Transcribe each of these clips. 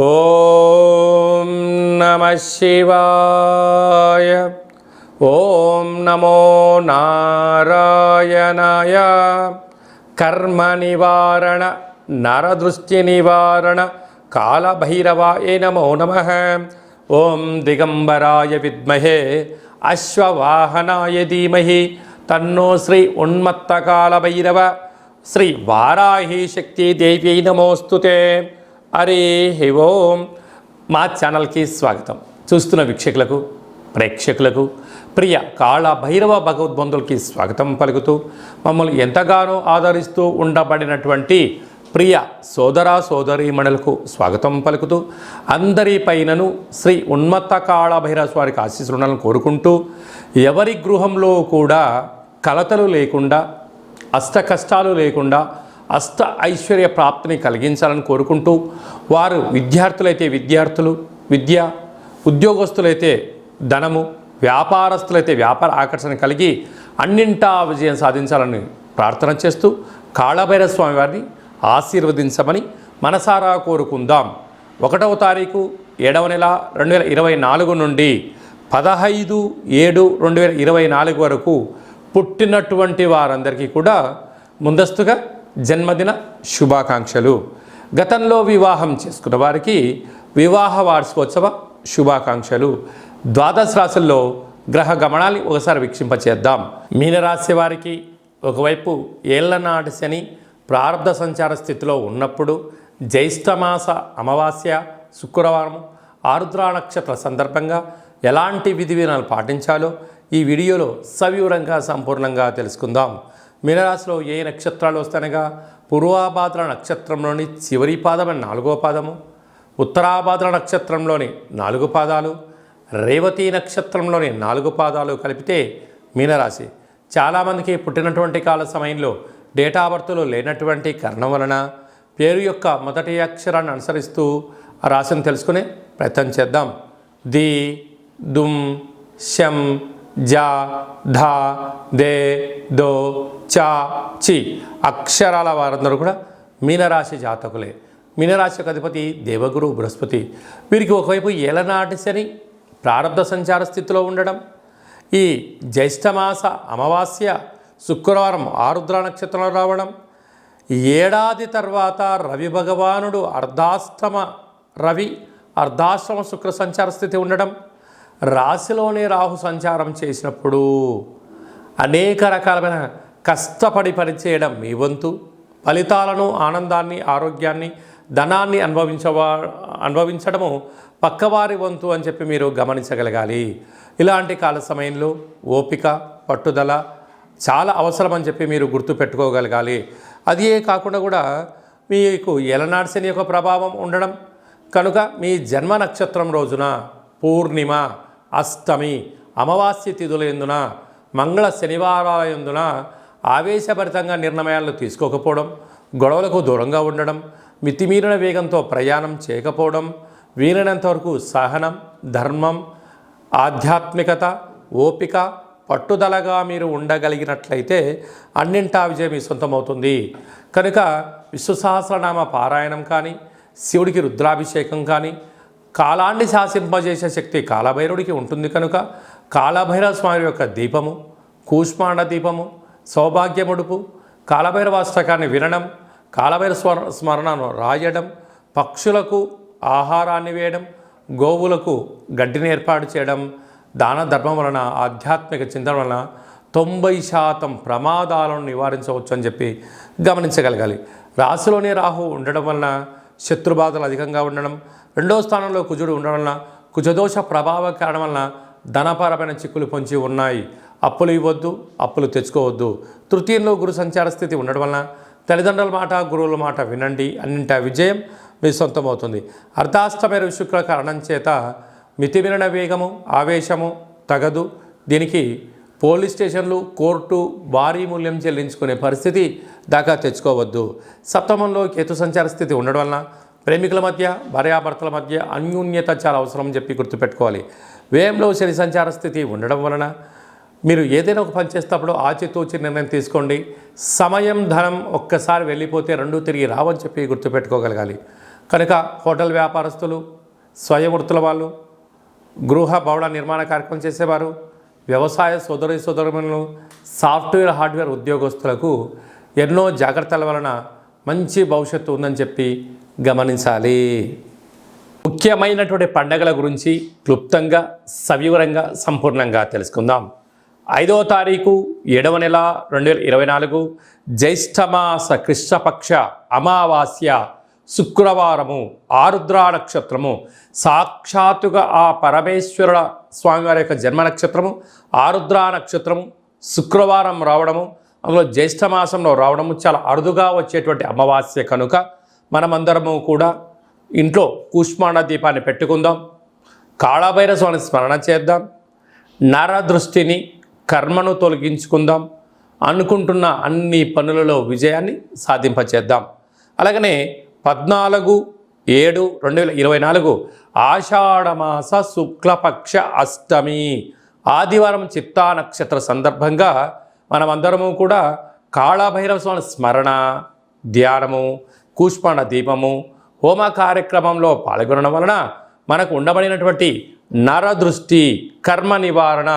ఓం నమ శివాయ. ఓం నమో నారాయణాయ. కర్మ నివారణ నరదృష్టి నివారణ కాళభైరవాయ నమో నమ. ఓం దిగంబరాయ విద్మహే అశ్వవాహనాయ ధీమహి తన్నో శ్రీ ఉన్మత్తకాళభైరవ శ్రీ వారాహి శక్తి దేవ్యై నమోస్తుతే. హరి ఓం. మా ఛానల్కి స్వాగతం. చూస్తున్న వీక్షకులకు ప్రేక్షకులకు ప్రియ కాళ భైరవ భగవద్బంధులకి స్వాగతం పలుకుతూ మమ్మల్ని ఎంతగానో ఆదరిస్తూ ఉండబడినటువంటి ప్రియ సోదర సోదరీమణులకు స్వాగతం పలుకుతూ అందరి పైనను శ్రీ ఉన్మత్త కాళ భైరవ స్వారికి ఆశీస్సులను కోరుకుంటూ ఎవరి గృహంలో కూడా కలతలు లేకుండా అష్ట కష్టాలు లేకుండా అష్ట ఐశ్వర్య ప్రాప్తిని కలిగించాలని కోరుకుంటూ వారు విద్యార్థులైతే విద్యార్థులు విద్య ఉద్యోగస్తులైతే ధనము వ్యాపారస్తులైతే వ్యాపార ఆకర్షణ కలిగి అన్నింటా విజయం సాధించాలని ప్రార్థన చేస్తూ కాళభైర స్వామి వారిని ఆశీర్వదించమని మనసారా కోరుకుందాం. ఒకటవ తారీఖు ఏడవ నెల రెండు వేల ఇరవై నాలుగు నుండి పదహైదు ఏడు రెండు వేల ఇరవై నాలుగు వరకు పుట్టినటువంటి వారందరికీ కూడా ముందస్తుగా జన్మదిన శుభాకాంక్షలు. గతంలో వివాహం చేసుకున్న వారికి వివాహ వార్షికోత్సవ శుభాకాంక్షలు. ద్వాదశ రాశుల్లో గ్రహ గమనాన్ని ఒకసారి వీక్షింపచేద్దాం. మీనరాశి వారికి ఒకవైపు ఏళ్ళనాటి శని ప్రారంభ సంచార స్థితిలో ఉన్నప్పుడు జ్యేష్ఠమాస అమావాస్య శుక్రవారం ఆరుద్రా నక్షత్ర సందర్భంగా ఎలాంటి విధి విధానాలు పాటించాలో ఈ వీడియోలో సవివరంగా సంపూర్ణంగా తెలుసుకుందాం. మీనరాశిలో ఏ నక్షత్రాలు వస్తానగా పూర్వాభాద్ర నక్షత్రంలోని చివరి పాదమైన నాలుగో పాదము. ఉత్తరాభాద్ర నక్షత్రంలోని నాలుగు పాదాలు. రేవతి నక్షత్రంలోని నాలుగు పాదాలు కలిపితే మీనరాశి. చాలామందికి పుట్టినటువంటి కాల సమయంలో డేటా బర్త్లో లేనటువంటి కారణం వలన పేరు యొక్క మొదటి అక్షరాన్ని అనుసరిస్తూ ఆ రాశిని తెలుసుకునే ప్రయత్నం చేద్దాం. ది దుమ్ శం జా ధా దే దో చా చి. అక్షరాల వారందరూ కూడా మీనరాశి జాతకులే. మీనరాశి అధిపతి దేవగురు బృహస్పతి. వీరికి ఒకవైపు ఏలనాటి శని ప్రారంభ సంచార స్థితిలో ఉండడం. ఈ జ్యేష్ఠమాస అమావాస్య శుక్రవారం ఆరుద్ర నక్షత్రంలో రావడం. ఏడాది తర్వాత రవి భగవానుడు అర్ధాష్టమ రవి అర్ధాశ్రమ శుక్ర సంచార స్థితి ఉండడం. రాశిలోనే రాహు సంచారం చేసినప్పుడు అనేక రకాలమైన కష్టపడి పనిచేయడం మీ వంతు. ఫలితాలను ఆనందాన్ని ఆరోగ్యాన్ని ధనాన్ని అనుభవించవా అనుభవించడము పక్కవారి వంతు అని చెప్పి మీరు గమనించగలగాలి. ఇలాంటి కాల సమయంలో ఓపిక పట్టుదల చాలా అవసరం అని చెప్పి మీరు గుర్తుపెట్టుకోగలగాలి అదే కాకుండా కూడా మీకు ఎలనాడు యొక్క ప్రభావం ఉండడం కనుక మీ జన్మ నక్షత్రం రోజున పూర్ణిమ అష్టమి అమావాస్య తిథుల ఎందున మంగళ శనివారాలందున ఆవేశభరితంగా నిర్ణయాలు తీసుకోకపోవడం గొడవలకు దూరంగా ఉండడం మితిమీరిన వేగంతో ప్రయాణం చేయకపోవడం వీలైనంత వరకు సహనం ధర్మం ఆధ్యాత్మికత ఓపిక పట్టుదలగా మీరు ఉండగలిగినట్లయితే అన్నింటా విజయం మీ సొంతమవుతుంది. కనుక విశ్వసహస్రనామ పారాయణం కానీ శివుడికి రుద్రాభిషేకం కానీ కాలాన్ని శాసింపజేసే శక్తి కాలభైరుడికి ఉంటుంది కనుక కాలభైరవ స్వామి యొక్క దీపము కూష్మాండ దీపము సౌభాగ్యముడుపు కాలభైరవాష్టకాన్ని వినడం కాలభైర స్మర స్మరణను రాయడం పక్షులకు ఆహారాన్ని వేయడం గోవులకు గడ్డిని ఏర్పాటు చేయడం దాన ధర్మం వలన ఆధ్యాత్మిక చింతన వలన తొంభై శాతం ప్రమాదాలను నివారించవచ్చు అని చెప్పి గమనించగలగాలి. రాశిలోనే రాహు ఉండడం వలన శత్రుబాధలు అధికంగా ఉండడం రెండవ స్థానంలో కుజుడు ఉండడం వలన కుజదోష ప్రభావ కారణం వలన ధనపరమైన చిక్కులు పొంచి ఉన్నాయి. అప్పులు ఇవ్వద్దు అప్పులు తెచ్చుకోవద్దు. తృతీయంలో గురు సంచార స్థితి ఉండడం వలన తల్లిదండ్రుల మాట గురువుల మాట వినండి. అన్నింటి విజయం మీ సొంతమవుతుంది. అర్ధాష్టమైన శుక్ర కారణం చేత మితిమిరణ వేగము ఆవేశము తగదు. దీనికి పోలీస్ స్టేషన్లు కోర్టు భారీ మూల్యం చెల్లించుకునే పరిస్థితి దాకా తెచ్చుకోవద్దు. సప్తమంలో కేతు సంచార స్థితి ఉండడం వలన ప్రేమికుల మధ్య భార్యాభర్తల మధ్య అన్యోన్యత చాలా అవసరం అని చెప్పి గుర్తుపెట్టుకోవాలి. వ్యయంలో శని సంచార స్థితి ఉండడం వలన మీరు ఏదైనా ఒక పని చేసేటప్పుడు ఆచితూచి నిర్ణయం తీసుకోండి. సమయం ధనం ఒక్కసారి వెళ్ళిపోతే రెండు తిరిగి రావని చెప్పి గుర్తుపెట్టుకోగలగాలి. కనుక హోటల్ వ్యాపారస్తులు స్వయం వృత్తుల వాళ్ళు గృహ భవన నిర్మాణ కార్యక్రమం చేసేవారు వ్యవసాయ సోదరి సోదరులను సాఫ్ట్వేర్ హార్డ్వేర్ ఉద్యోగస్తులకు ఎన్నో జాగ్రత్తల వలన మంచి భవిష్యత్తు ఉందని చెప్పి గమనించాలి. ముఖ్యమైనటువంటి పండగల గురించి క్లుప్తంగా సవివరంగా సంపూర్ణంగా తెలుసుకుందాం. ఐదవ తారీఖు ఏడవ నెల రెండు వేల ఇరవై నాలుగు జ్యేష్ఠమాస కృష్ణపక్ష అమావాస్య శుక్రవారము ఆరుద్రా నక్షత్రము. సాక్షాత్తుగా ఆ పరమేశ్వరుల స్వామివారి యొక్క జన్మ నక్షత్రము ఆరుద్రా నక్షత్రము శుక్రవారం రావడము అందులో జ్యేష్ఠ మాసంలో రావడము చాలా అరుదుగా వచ్చేటువంటి అమావాస్య కనుక మనమందరము కూడా ఇంట్లో కూష్మాండ దీపాన్ని పెట్టుకుందాం కాళభైర స్వామి స్మరణ చేద్దాం నర దృష్టిని కర్మను తొలగించుకుందాం అనుకుంటున్న అన్ని పనులలో విజయాన్ని సాధింపచేద్దాం. అలాగనే పద్నాలుగు ఏడు రెండు వేల ఇరవై నాలుగు ఆషాఢమాస శుక్లపక్ష అష్టమి ఆదివారం చిత్తా నక్షత్ర సందర్భంగా మనమందరము కూడా కాళభైరవ స్వామి స్మరణ ధ్యానము కూష్పాండ దీపము హోమ కార్యక్రమంలో పాల్గొనడం వలన మనకు ఉండబడినటువంటి నరదృష్టి కర్మ నివారణ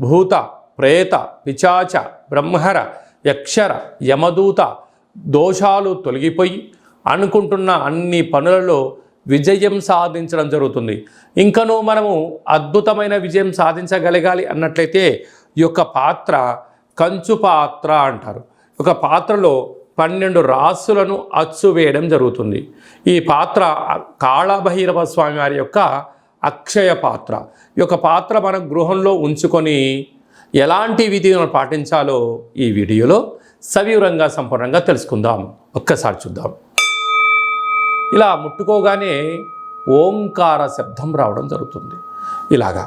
భూత ప్రేత పిచాచ బ్రహ్మర యక్షర యమదూత దోషాలు తొలగిపోయి అనుకుంటున్న అన్ని పనులలో విజయం సాధించడం జరుగుతుంది. ఇంకనూ మనము అద్భుతమైన విజయం సాధించగలగాలి అన్నట్లయితే ఈ యొక్క పాత్ర కంచు పాత్ర అంటారు. ఒక పాత్రలో పన్నెండు రాసులను అచ్చు వేయడం జరుగుతుంది. ఈ పాత్ర కాళభైరవ స్వామి వారి యొక్క అక్షయ పాత్ర. ఈ యొక్క పాత్ర మన గృహంలో ఉంచుకొని ఎలాంటి విధులను పాటించాలో ఈ వీడియోలో సవివరంగా సంపూర్ణంగా తెలుసుకుందాం. ఒక్కసారి చూద్దాం. ఇలా ముట్టుకోగానే ఓంకార శబ్దం రావడం జరుగుతుంది. ఇలాగా.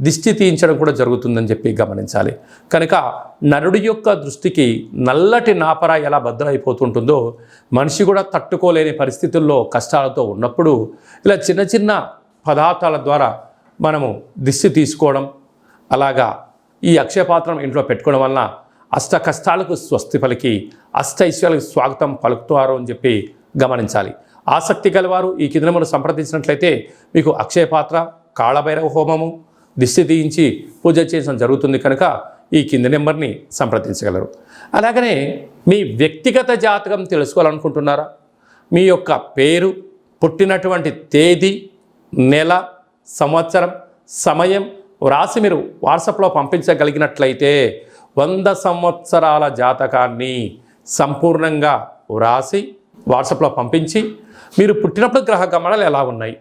దిష్టి తీయించడం కూడా జరుగుతుందని చెప్పి గమనించాలి. కనుక నరుడి యొక్క దృష్టికి నల్లటి నాపర ఎలా బద్దలైపోతుంటుందో మనిషి కూడా తట్టుకోలేని పరిస్థితుల్లో కష్టాలతో ఉన్నప్పుడు ఇలా చిన్న చిన్న పదార్థాల ద్వారా మనము దిష్టి తీసుకోవడం అలాగా ఈ అక్షయపాత్రం ఇంట్లో పెట్టుకోవడం వలన అష్ట కష్టాలకు స్వస్తి పలికి అష్టైశ్వర్యాలకు స్వాగతం పలుకుతారు అని చెప్పి గమనించాలి. ఆసక్తి గలవారు ఈ కింద మనం సంప్రదించినట్లయితే మీకు అక్షయపాత్ర కాళభైరవ హోమము దిష్టి తీయించి పూజ చేయడం జరుగుతుంది కనుక ఈ కింది నెంబర్ని సంప్రదించగలరు. అలాగనే మీ వ్యక్తిగత జాతకం తెలుసుకోవాలనుకుంటున్నారా? మీ యొక్క పేరు పుట్టినటువంటి తేదీ నెల సంవత్సరం సమయం వ్రాసి మీరు వాట్సాప్లో పంపించగలిగినట్లయితే వంద సంవత్సరాల జాతకాన్ని సంపూర్ణంగా వ్రాసి వాట్సాప్లో పంపించి మీరు పుట్టినప్పుడు గ్రహ గమనాలు ఎలా ఉన్నాయి?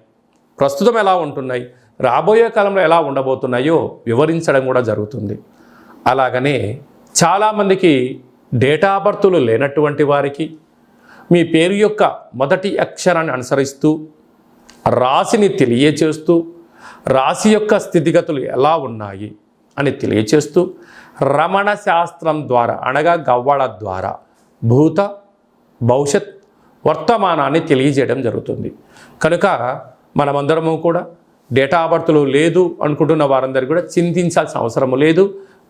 ప్రస్తుతం ఎలా ఉంటున్నాయి? రాబోయే కాలంలో ఎలా ఉండబోతున్నాయో వివరించడం కూడా జరుగుతుంది. అలాగనే చాలామందికి డేటా బర్తులు లేనటువంటి వారికి మీ పేరు యొక్క మొదటి అక్షరాన్ని అనుసరిస్తూ రాశిని తెలియచేస్తూ రాశి యొక్క స్థితిగతులు ఎలా ఉన్నాయి అని తెలియచేస్తూ రమణ శాస్త్రం ద్వారా అనగా గవ్వళ ద్వారా భూత భవిష్యత్ వర్తమానాన్ని తెలియజేయడం జరుగుతుంది. కనుక మనమందరము కూడా డేటా బర్త్లు లేదు అనుకుంటున్న వారందరూ కూడా చింతించాల్సిన అవసరం లేదు.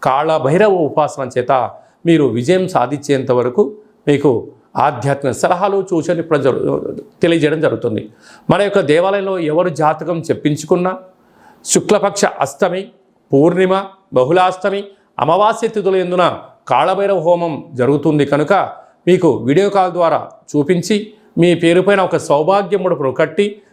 కాళభైరవ ఉపాసన చేత మీరు విజయం సాధించేంత వరకు మీకు ఆధ్యాత్మిక సలహాలు సూచనలు ఇప్పుడు జరు తెలియజేయడం జరుగుతుంది. మన యొక్క దేవాలయంలో ఎవరు జాతకం చెప్పించుకున్నా శుక్లపక్ష అష్టమి పూర్ణిమ బహుళాష్టమి అమావాస్య తిథుల ఎందున కాళభైరవ హోమం జరుగుతుంది కనుక మీకు వీడియో కాల్ ద్వారా చూపించి మీ పేరుపైన ఒక సౌభాగ్యముడు ముడుపును కట్టి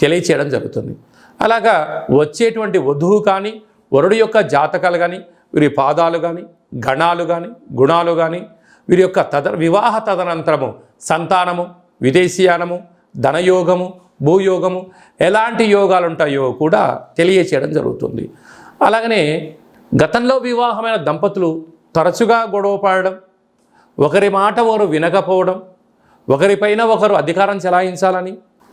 తెలియచేయడం జరుగుతుంది. అలాగా వచ్చేటువంటి వధువు కానీ వరుడు యొక్క జాతకాలు కానీ వీరి పాదాలు కానీ గణాలు కానీ గుణాలు కానీ వీరి యొక్క తద వివాహ తదనంతరము సంతానము విదేశీయానము ధనయోగము భూయోగము ఎలాంటి యోగాలు ఉంటాయో కూడా తెలియచేయడం జరుగుతుంది. అలాగనే గతంలో వివాహమైన దంపతులు తరచుగా గొడవ పడడం ఒకరి మాట ఒకరు వినకపోవడం ఒకరిపైన ఒకరు అధికారం చెలాయించాలని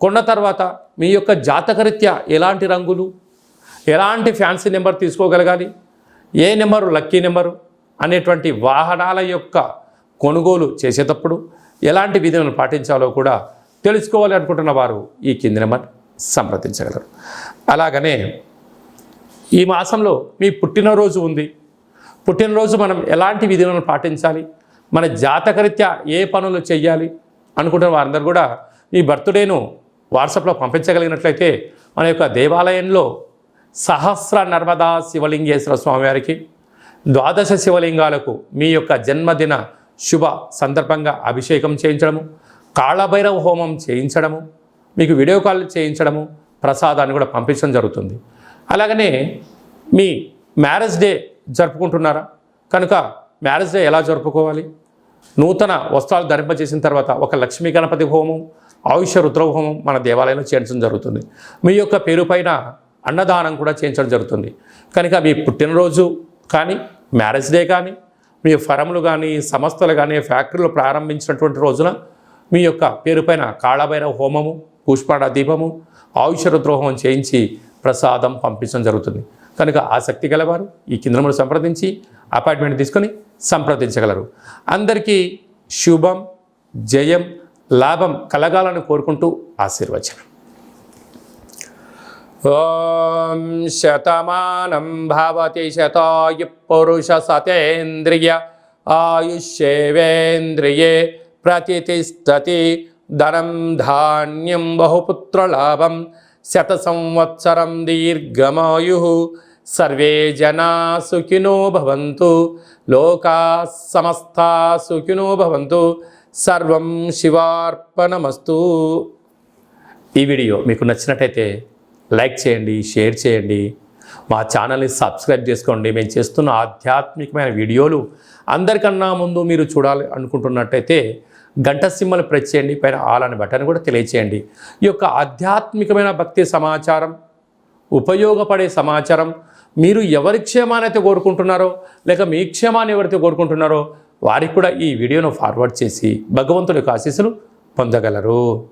కొన్న తర్వాత మీ యొక్క జాతకరీత్యా ఎలాంటి రంగులు ఎలాంటి ఫ్యాన్సీ నెంబర్ తీసుకోగలగాలి ఏ నెంబరు లక్కీ నెంబరు అనేటువంటి వాహనాల యొక్క కొనుగోలు చేసేటప్పుడు ఎలాంటి విధులను పాటించాలో కూడా తెలుసుకోవాలి అనుకుంటున్న వారు ఈ కింది నెంబర్ సంప్రదించగలరు. అలాగనే ఈ మాసంలో మీ పుట్టినరోజు ఉంది. పుట్టినరోజు మనం ఎలాంటి విధులను పాటించాలి మన జాతకరీత్యా ఏ పనులు చేయాలి అనుకుంటున్న వారందరూ కూడా ఈ బర్త్డేను వాట్సాప్లో పంపించగలిగినట్లయితే మన యొక్క దేవాలయంలో సహస్ర నర్మదా శివలింగేశ్వర స్వామివారికి ద్వాదశ శివలింగాలకు మీ యొక్క జన్మదిన శుభ సందర్భంగా అభిషేకం చేయించడము కాళభైరవ హోమం చేయించడము మీకు వీడియో కాల్ చేయించడము ప్రసాదాన్ని కూడా పంపించడం జరుగుతుంది. అలాగనే మీ మ్యారేజ్ డే జరుపుకుంటున్నారా? కనుక మ్యారేజ్ డే ఎలా జరుపుకోవాలి? నూతన వస్త్రాలు ధరింపజేసిన తర్వాత ఒక లక్ష్మీ గణపతి హోమం ఆయుష రుద్రహోమం మన దేవాలయంలో చేయించడం జరుగుతుంది. మీ యొక్క పేరు పైన అన్నదానం కూడా చేయించడం జరుగుతుంది. కనుక మీ పుట్టినరోజు కానీ మ్యారేజ్ డే కానీ మీ ఫరములు కానీ సంస్థలు కానీ ఫ్యాక్టరీలు ప్రారంభించినటువంటి రోజున మీ యొక్క పేరు పైన హోమము పుష్పాడ దీపము ఆయుష రుద్రోహం చేయించి ప్రసాదం పంపించడం జరుగుతుంది. కనుక ఆసక్తి గలవారు ఈ కేంద్రములు సంప్రదించి అపాయింట్మెంట్ తీసుకొని సంప్రదించగలరు. అందరికీ శుభం జయం లాభం కలగాలని కోరుకుంటూ ఆశీర్వచనం. ఓం శతమానం భవతి శతాయు పురుష సతేంద్రియ ఆయుష్యేవేంద్రియే ప్రతిష్టతి ధనం ధాన్యం బహుపుత్రలాభం శత సంవత్సరం దీర్ఘమాయు సర్వే జనా సుఖినో భవంతు లోకా సమస్త సుఖినో భవంతు సర్వం శివార్పణమస్తు. ఈ వీడియో మీకు నచ్చినట్టయితే లైక్ చేయండి షేర్ చేయండి. మా ఛానల్ని సబ్స్క్రైబ్ చేసుకోండి. మేము చేస్తున్న ఆధ్యాత్మికమైన వీడియోలు అందరికన్నా ముందు మీరు చూడాలి అనుకుంటున్నట్టయితే గంట సింహలు ప్రెస్ చేయండి. పైన ఆల్ అని బటన్ కూడా తెలియచేయండి. ఈ యొక్క ఆధ్యాత్మికమైన భక్తి సమాచారం ఉపయోగపడే సమాచారం మీరు ఎవరి క్షేమాన్ని అయితే కోరుకుంటున్నారో లేక మీ క్షేమాన్ని ఎవరైతే కోరుకుంటున్నారో వారికి కూడా ఈ వీడియోను ఫార్వర్డ్ చేసి భగవంతుడి యొక్క ఆశీస్సులు పొందగలరు.